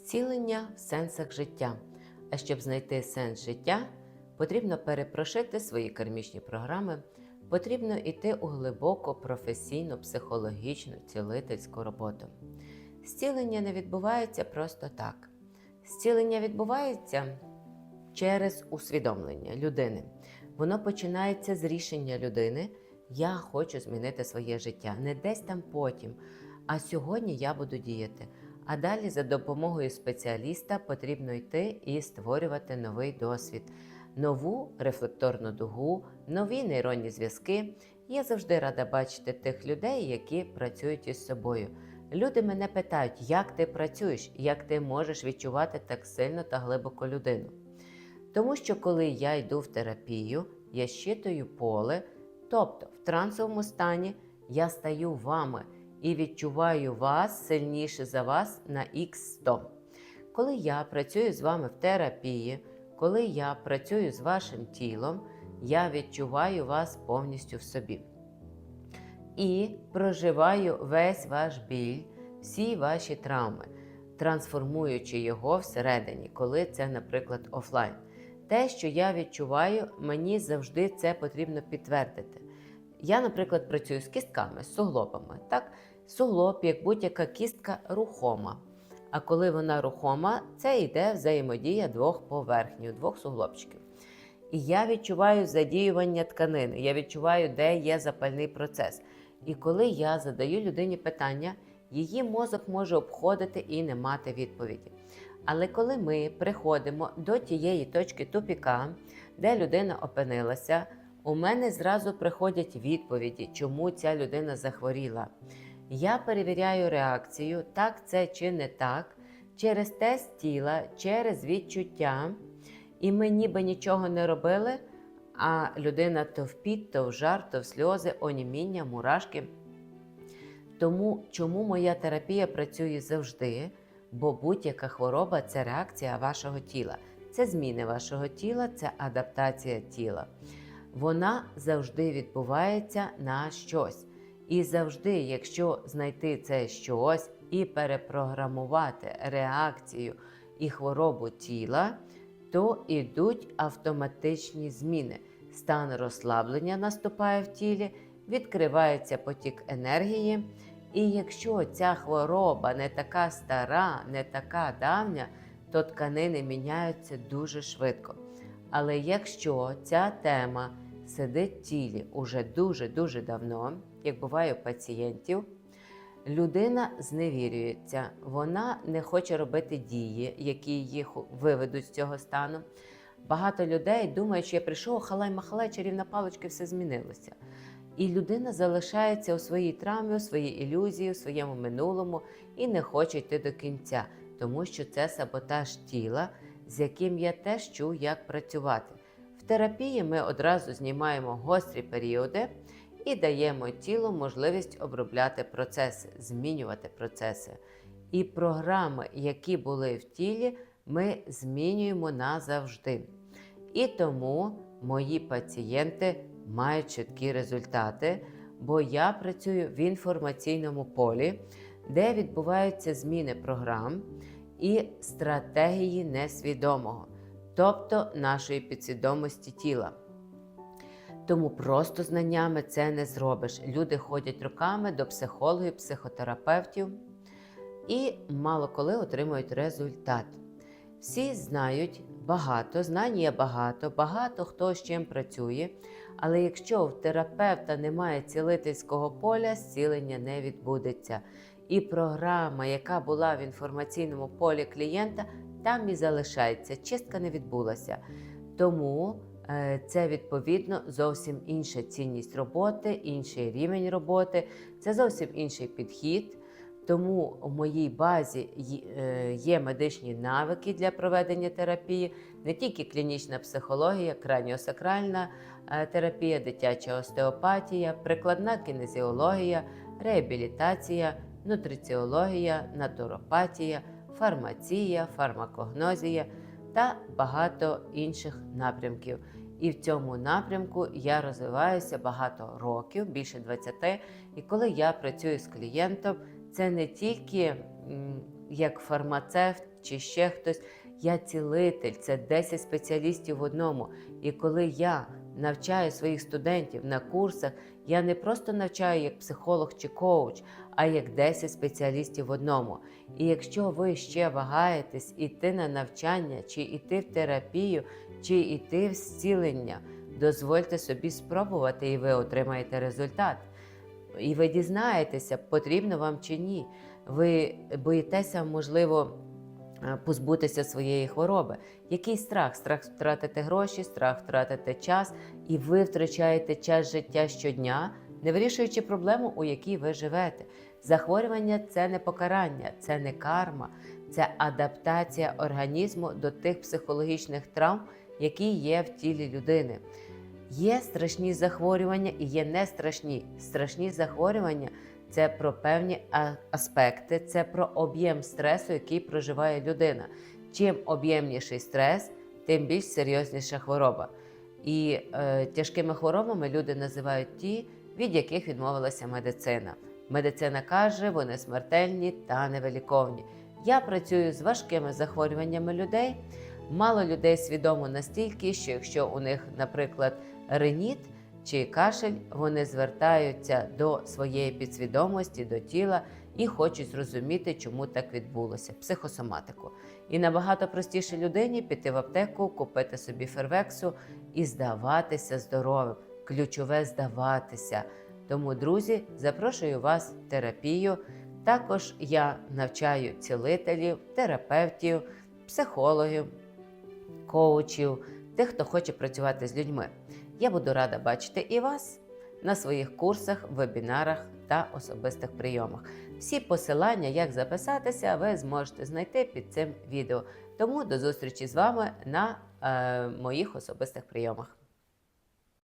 Зцілення в сенсах життя. А щоб знайти сенс життя, потрібно перепрошити свої кармічні програми, потрібно йти у глибоку професійну, психологічну, цілительську роботу. Зцілення не відбувається просто так. Зцілення відбувається через усвідомлення людини. Воно починається з рішення людини. Я хочу змінити своє життя. Не десь там потім. А сьогодні я буду діяти. А далі за допомогою спеціаліста потрібно йти і створювати новий досвід, нову рефлекторну дугу, нові нейронні зв'язки. Я завжди рада бачити тих людей, які працюють із собою. Люди мене питають, як ти працюєш, як ти можеш відчувати так сильно та глибоко людину. Тому що коли я йду в терапію, я щитую поле, тобто в трансовому стані я стаю вами і відчуваю вас сильніше за вас на Х100. Коли я працюю з вами в терапії, коли я працюю з вашим тілом, я відчуваю вас повністю в собі. І проживаю весь ваш біль, всі ваші травми, трансформуючи його всередині, коли це, наприклад, офлайн. Те, що я відчуваю, мені завжди це потрібно підтвердити. Я, наприклад, працюю з кістками, з суглобами. Так? Суглоб, як будь-яка кістка, рухома. А коли вона рухома, це йде взаємодія двох поверхнів, двох суглобчиків. І я відчуваю задіювання тканини, я відчуваю, де є запальний процес. І коли я задаю людині питання, її мозок може обходити і не мати відповіді. Але коли ми приходимо до тієї точки тупіка, де людина опинилася, у мене зразу приходять відповіді, чому ця людина захворіла. Я перевіряю реакцію, так це чи не так, через тест тіла, через відчуття, і ми ніби нічого не робили, а людина то в піт, то в жар, то в сльози, оніміння, мурашки. Тому чому моя терапія працює завжди? Бо будь-яка хвороба це реакція вашого тіла, це зміни вашого тіла, це адаптація тіла. Вона завжди відбувається на щось. І завжди, якщо знайти це щось і перепрограмувати реакцію і хворобу тіла, то йдуть автоматичні зміни. Стан розслаблення наступає в тілі, відкривається потік енергії. І якщо ця хвороба не така стара, не така давня, то тканини міняються дуже швидко. Але якщо ця тема сидить в тілі уже дуже-дуже давно, як буває у пацієнтів, людина зневірюється, вона не хоче робити дії, які її виведуть з цього стану. Багато людей думають, що я прийшов, халай-махалай, чарівна паличка, все змінилося. І людина залишається у своїй травмі, у своїй ілюзії, у своєму минулому і не хоче йти до кінця, тому що це саботаж тіла, з яким я теж чую, як працювати. Терапії ми одразу знімаємо гострі періоди і даємо тілу можливість обробляти процеси, змінювати процеси. І програми, які були в тілі, ми змінюємо назавжди. І тому мої пацієнти мають чіткі результати, бо я працюю в інформаційному полі, де відбуваються зміни програм і стратегії несвідомого, тобто нашої підсвідомості тіла. Тому просто знаннями це не зробиш. Люди ходять роками до психологів, психотерапевтів і мало коли отримують результат. Всі знають багато, знань є багато, багато хто з чим працює. Але якщо в терапевта немає цілительського поля, зцілення не відбудеться. І програма, яка була в інформаційному полі клієнта, там і залишається. Чистка не відбулася. Тому е, це відповідно зовсім інша цінність роботи, інший рівень роботи, це зовсім інший підхід. Тому в моїй базі е, є медичні навики для проведення терапії, не тільки клінічна психологія, краніосакральна е, терапія, дитяча остеопатія, прикладна кінезіологія, реабілітація, нутриціологія, натуропатія, фармація, фармакогнозія та багато інших напрямків. І в цьому напрямку я розвиваюся багато років, більше 20. І коли я працюю з клієнтом, це не тільки як фармацевт чи ще хтось. Я цілитель, це 10 спеціалістів в одному. І коли я навчаю своїх студентів на курсах, я не просто навчаю як психолог чи коуч, а як 10 спеціалістів в одному. І якщо ви ще вагаєтесь іти на навчання, чи іти в терапію, чи іти в зцілення, дозвольте собі спробувати, і ви отримаєте результат. І ви дізнаєтеся, потрібно вам чи ні. Ви боїтеся, можливо, позбутися своєї хвороби. Який страх? Страх втратити гроші, страх втратити час, і ви втрачаєте час життя щодня, не вирішуючи проблему, у якій ви живете. Захворювання це не покарання, це не карма, це адаптація організму до тих психологічних травм, які є в тілі людини. Є страшні захворювання і є нестрашні. Страшні захворювання це про певні аспекти, це про об'єм стресу, який проживає людина. Чим об'ємніший стрес, тим більш серйозніша хвороба. І е, тяжкими хворобами люди називають ті, від яких відмовилася медицина. Медицина каже, вони смертельні та невиліковні. Я працюю з важкими захворюваннями людей. Мало людей свідомо настільки, що якщо у них, наприклад, реніт чи кашель, вони звертаються до своєї підсвідомості, до тіла і хочуть зрозуміти, чому так відбулося психосоматику. І набагато простіше людині піти в аптеку, купити собі фервексу і здаватися здоровим. Ключове здаватися. Тому, друзі, запрошую вас в терапію. Також я навчаю цілителів, терапевтів, психологів, коучів, тих, хто хоче працювати з людьми. Я буду рада бачити і вас на своїх курсах, вебінарах та особистих прийомах. Всі посилання, як записатися, ви зможете знайти під цим відео. Тому до зустрічі з вами на е, моїх особистих прийомах.